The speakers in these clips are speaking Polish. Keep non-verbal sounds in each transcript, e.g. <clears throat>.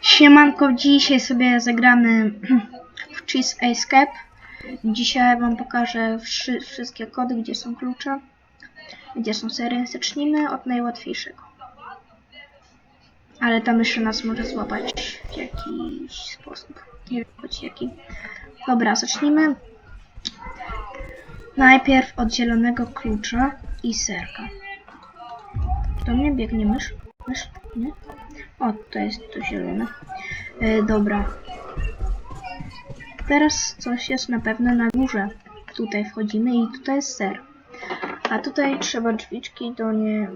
Siemanko, dzisiaj sobie zagramy <clears throat> w Cheese Escape. Dzisiaj wam pokażę wszy wszystkie kody, gdzie są klucze, gdzie są sery. Zacznijmy od najłatwiejszego. Ale tam jeszcze nas może złapać w jakiś sposób. Nie wiem choć jaki. Dobra, zacznijmy najpierw od zielonego klucza i serka. Do mnie biegnie mysz? Mysz? Nie? O, to jest to zielone. E, dobra. Teraz coś jest na pewno na górze. Tutaj wchodzimy i tutaj jest ser. A tutaj trzeba drzwiczki do nie...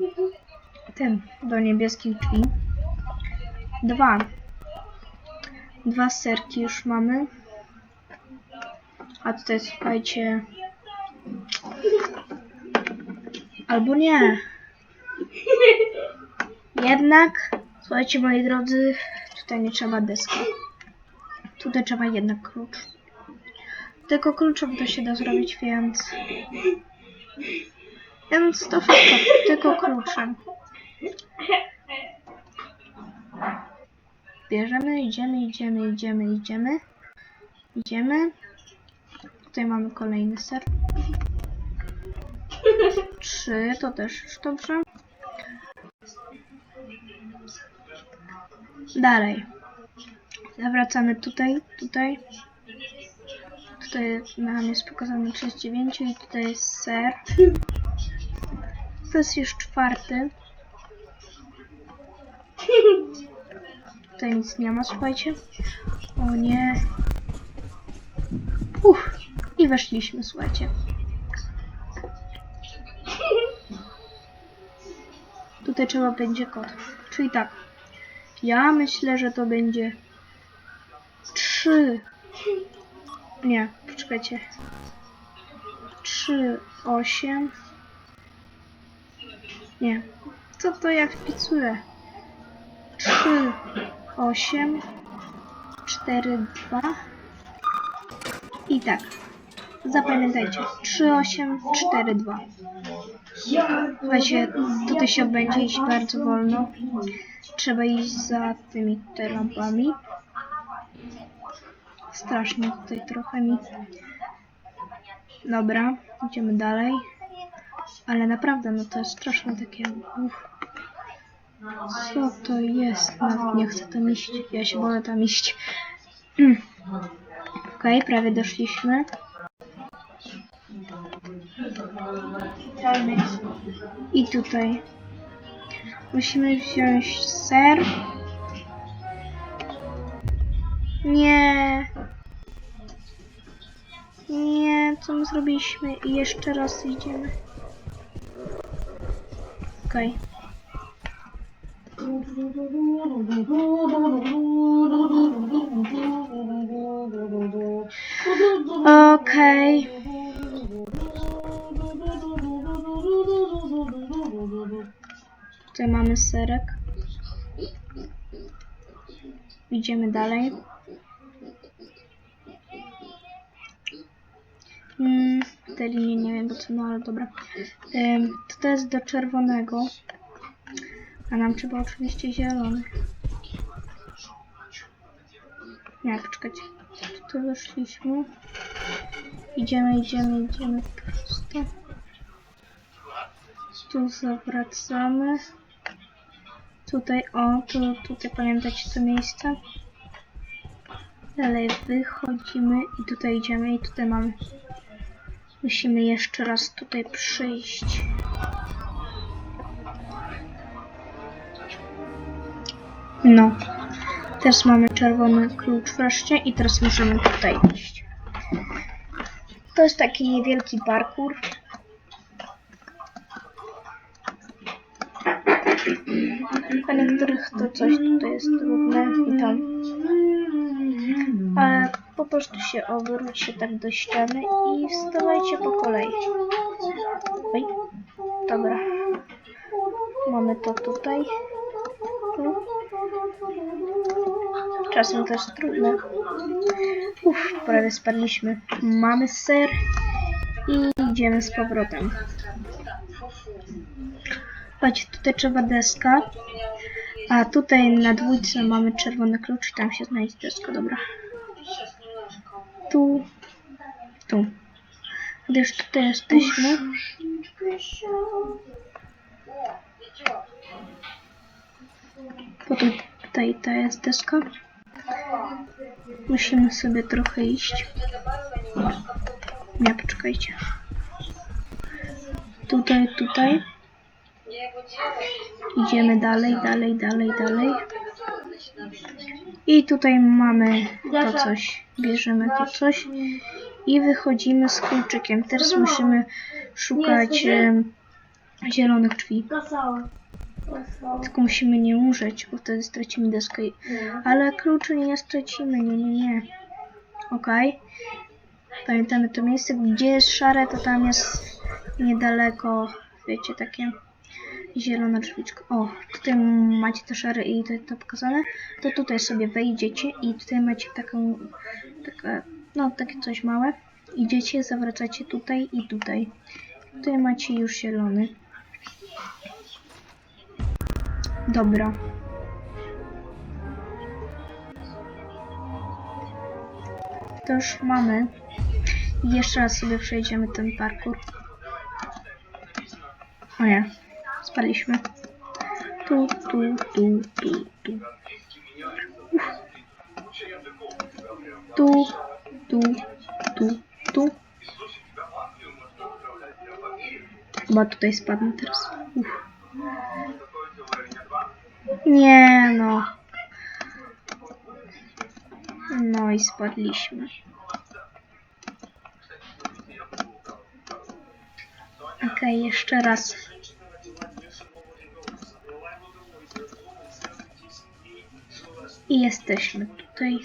Tym, do niebieskich drzwi. Dwa. Dwa serki już mamy. A tutaj słuchajcie... Albo nie. <laughs> Jednak, słuchajcie moi drodzy, tutaj nie trzeba deska. Tutaj trzeba jednak klucz. Tylko kluczem to się da zrobić, więc... Więc to wszystko, tylko kluczem. Bierzemy, idziemy, idziemy, idziemy, idziemy. Idziemy. Tutaj mamy kolejny ser. Trzy, to też już dobrze. Dalej. Zawracamy tutaj, tutaj. Tutaj nam jest pokazane 39 i tutaj jest ser. To jest już czwarty. Tutaj nic nie ma, słuchajcie. O nie. Uff. I weszliśmy, słuchajcie. Tutaj trzeba będzie kod. Czyli tak. Ja myślę, że to będzie 3. Nie, poczekajcie. 3, 8. Nie. Co to ja wpisuję? 3, 8, 4, 2. I tak. Zapamiętajcie. 3, 8, 4, 2. Słuchajcie, tutaj się będzie iść bardzo wolno. Trzeba iść za tymi tutaj lampami. Strasznie tutaj trochę mi. Dobra, idziemy dalej. Ale naprawdę, no to jest straszne takie. Uff. Co to jest? Nawet nie chcę tam iść. Ja się boję tam iść. <clears throat> Okej, okay, prawie doszliśmy. I tutaj musimy wziąć ser. Nie. Nie, co my zrobiliśmy? I jeszcze raz idziemy. Okej. Okej. Tutaj mamy serek. Idziemy dalej. Mm, te linie nie wiem po co, no ale dobra. Ym, to jest do czerwonego. A nam trzeba oczywiście zielony. Nie, poczekajcie. Tu weszliśmy. Idziemy, idziemy, idziemy prosto. Tu zawracamy. Tutaj, o, tu, tutaj pamiętacie to miejsce. Dalej wychodzimy i tutaj idziemy i tutaj mamy. Musimy jeszcze raz tutaj przyjść. No. Teraz mamy czerwony klucz wreszcie i teraz możemy tutaj iść. To jest taki niewielki parkour. A niektórych to coś tutaj jest trudne i tam. Ale po prostu się obróćcie tak do ściany i wstawajcie po kolei. Oj, dobra. Mamy to tutaj. Tu. Czasem jest trudne. Uff, prawie spadliśmy. Mamy ser i idziemy z powrotem. Patrzcie, tutaj trzeba deska. A tutaj na dwójce mamy czerwony klucz i tam się znajdzie deska, dobra. Tu, tu. Gdy już tutaj jesteśmy, potem tutaj ta jest deska. Musimy sobie trochę iść. Nie, poczekajcie. Tutaj, tutaj. Idziemy dalej, dalej, dalej, dalej. I tutaj mamy to coś. Bierzemy to coś i wychodzimy z kluczykiem. Teraz musimy szukać zielonych drzwi. Tylko musimy nie umrzeć, bo wtedy stracimy deskę. Ale kluczy nie stracimy, nie, nie, nie. Okej. Pamiętamy to miejsce, gdzie jest szare, to tam jest niedaleko, wiecie, takie zielona drzwiczka. O, tutaj macie te szare i to, to pokazane. To tutaj sobie wejdziecie i tutaj macie taką, takie, no takie coś małe. Idziecie, zawracacie tutaj i tutaj. Tutaj macie już zielony. Dobra. To już mamy. Jeszcze raz sobie przejdziemy ten parkour. O nie, spadliśmy. Tu, tu, tu, tu, tu. Uff. Tu, tu, tu, tu. Chyba tutaj spadnę teraz. Uff. Nie no. No i spadliśmy. Okej, jeszcze raz. I jesteśmy tutaj.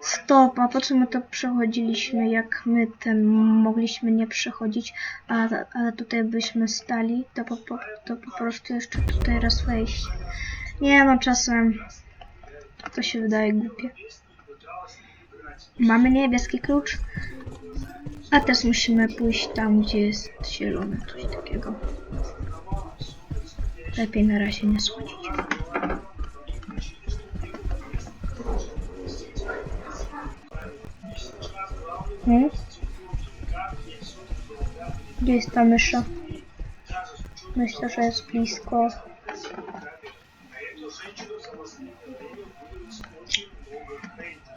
Stop, a po co my to przechodziliśmy, jak my ten mogliśmy nie przechodzić, a, ale tutaj byśmy stali, to po, po, to po prostu jeszcze tutaj raz wejść. Nie no, czasem to się wydaje głupie. Mamy niebieski klucz, a teraz musimy pójść tam, gdzie jest zielony, coś takiego. Lepiej na razie nie słodzić. Hmm? Gdzie jest ta mysza? Myślę, że jest blisko.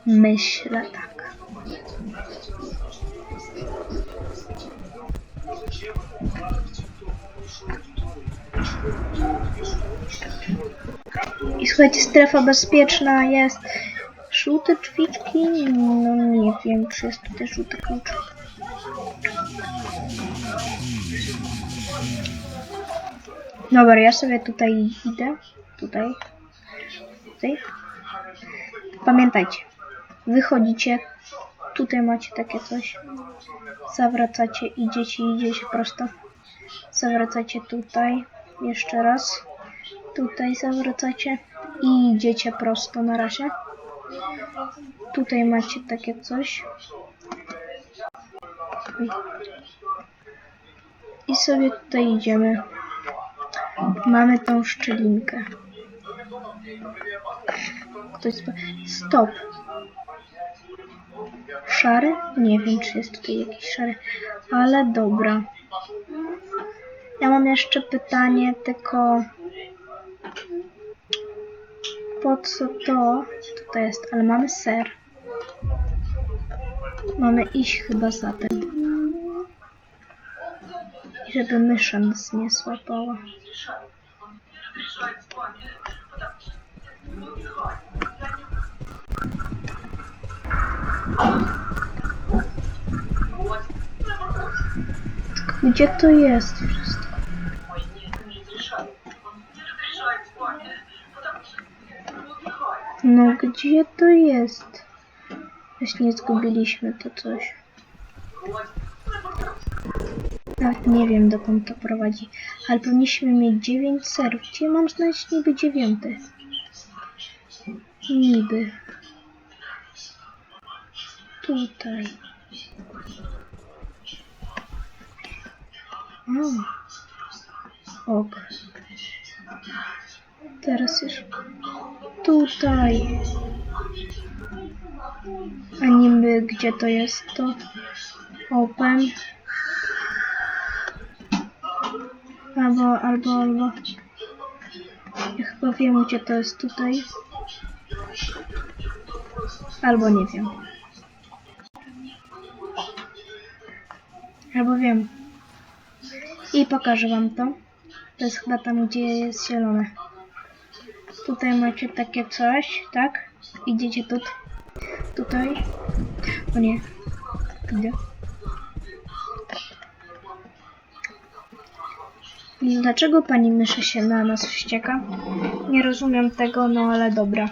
Myślę tak. I słuchajcie, strefa bezpieczna jest. Żółte drzwiczki? No nie wiem, czy jest tutaj żółty klucz. Dobra, ja sobie tutaj idę. Tutaj. Tutaj. Pamiętajcie. Wychodzicie. Tutaj macie takie coś. Zawracacie, idziecie, idziecie prosto. Zawracacie tutaj. Jeszcze raz. Tutaj zawracacie. I idziecie prosto na razie. Tutaj macie takie coś. I sobie tutaj idziemy. Mamy tą szczelinkę. Ktoś. Stop. Szary? Nie wiem, czy jest tutaj jakiś szary, ale dobra. Ja mam jeszcze pytanie, tylko po co to? To jest? Ale mamy ser. Mamy iść chyba za tym. Żeby mysza nas nie złapała. Gdzie to jest No gdzie to jest? Właśnie zgubiliśmy to coś. Nawet nie wiem dokąd to prowadzi. Ale powinniśmy mieć 9 serów. Gdzie mam znaleźć niby dziewiąty? Niby. Tutaj. O. Ok. Teraz już tutaj. A niby gdzie to jest to? Open. Albo, albo, albo. Ja chyba wiem gdzie to jest tutaj. Albo nie wiem. Albo wiem. I pokażę wam to. To jest chyba tam, gdzie jest zielone. Tutaj macie takie coś, tak? Idziecie tu, tutaj. O nie. Gdzie? Dlaczego pani mysza się na nas wścieka? Nie rozumiem tego, no ale dobra.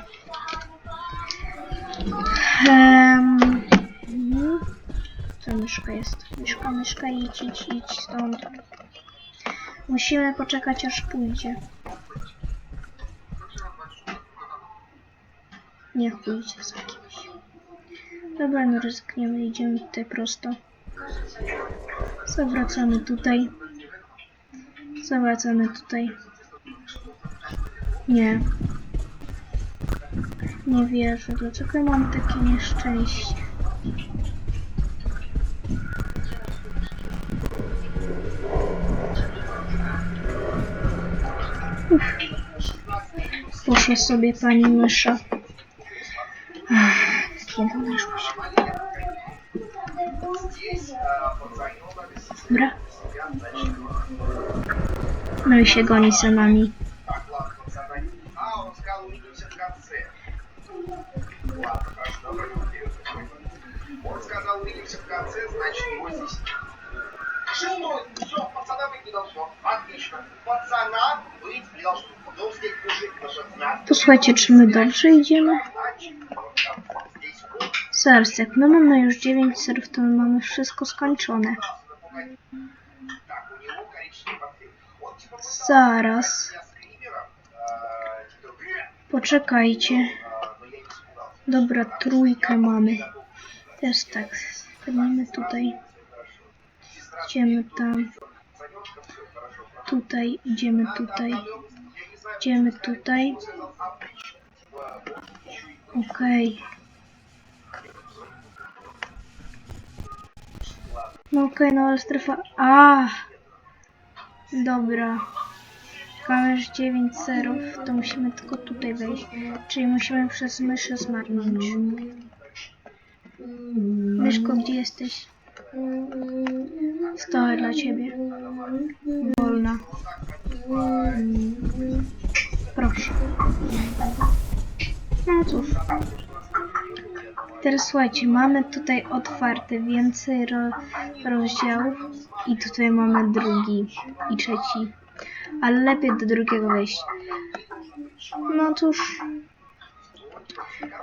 Um, co myszka jest? Myszka, myszka, idź, idź, idź stąd. Musimy poczekać aż pójdzie. Niech pójdzie z kimś. Dobra, no ryzykniemy, idziemy tutaj prosto. Zawracamy tutaj. Zawracamy tutaj. Nie. Nie wierzę, dlaczego mam takie nieszczęście. Uff. Poszła sobie pani mysza. No i się goni za nami. To słuchajcie, czy my dobrze idziemy? Serce, no mamy już 9 serów, to my mamy wszystko skończone. Zaraz. Poczekajcie. Dobra, trójkę mamy. Też tak. Spadniemy tutaj. Idziemy tam. Tutaj, idziemy tutaj. Idziemy tutaj. Okej. Okay. No okej, okay, no ale strefa... A! Dobra. Mamy już 9 serów, to musimy tylko tutaj wejść. Czyli musimy przez myszę zmarnąć. Myszko, gdzie jesteś? Stoję dla ciebie. Wolna. Proszę. No cóż. Teraz słuchajcie, mamy tutaj otwarte więcej ro rozdziałów i tutaj mamy drugi i trzeci. Ale lepiej do drugiego wejść. No cóż.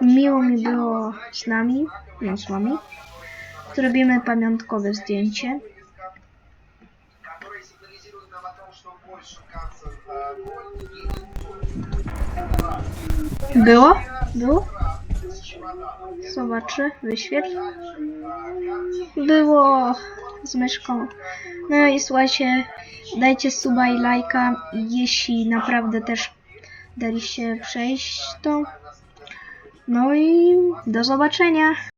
Miło mi było z nami, no z wami. Zrobimy pamiątkowe zdjęcie. Było? Było? Zobaczę, wyświetl. Było z myszką. No i słuchajcie, dajcie suba i lajka, jeśli naprawdę też daliście przejść to. No i do zobaczenia.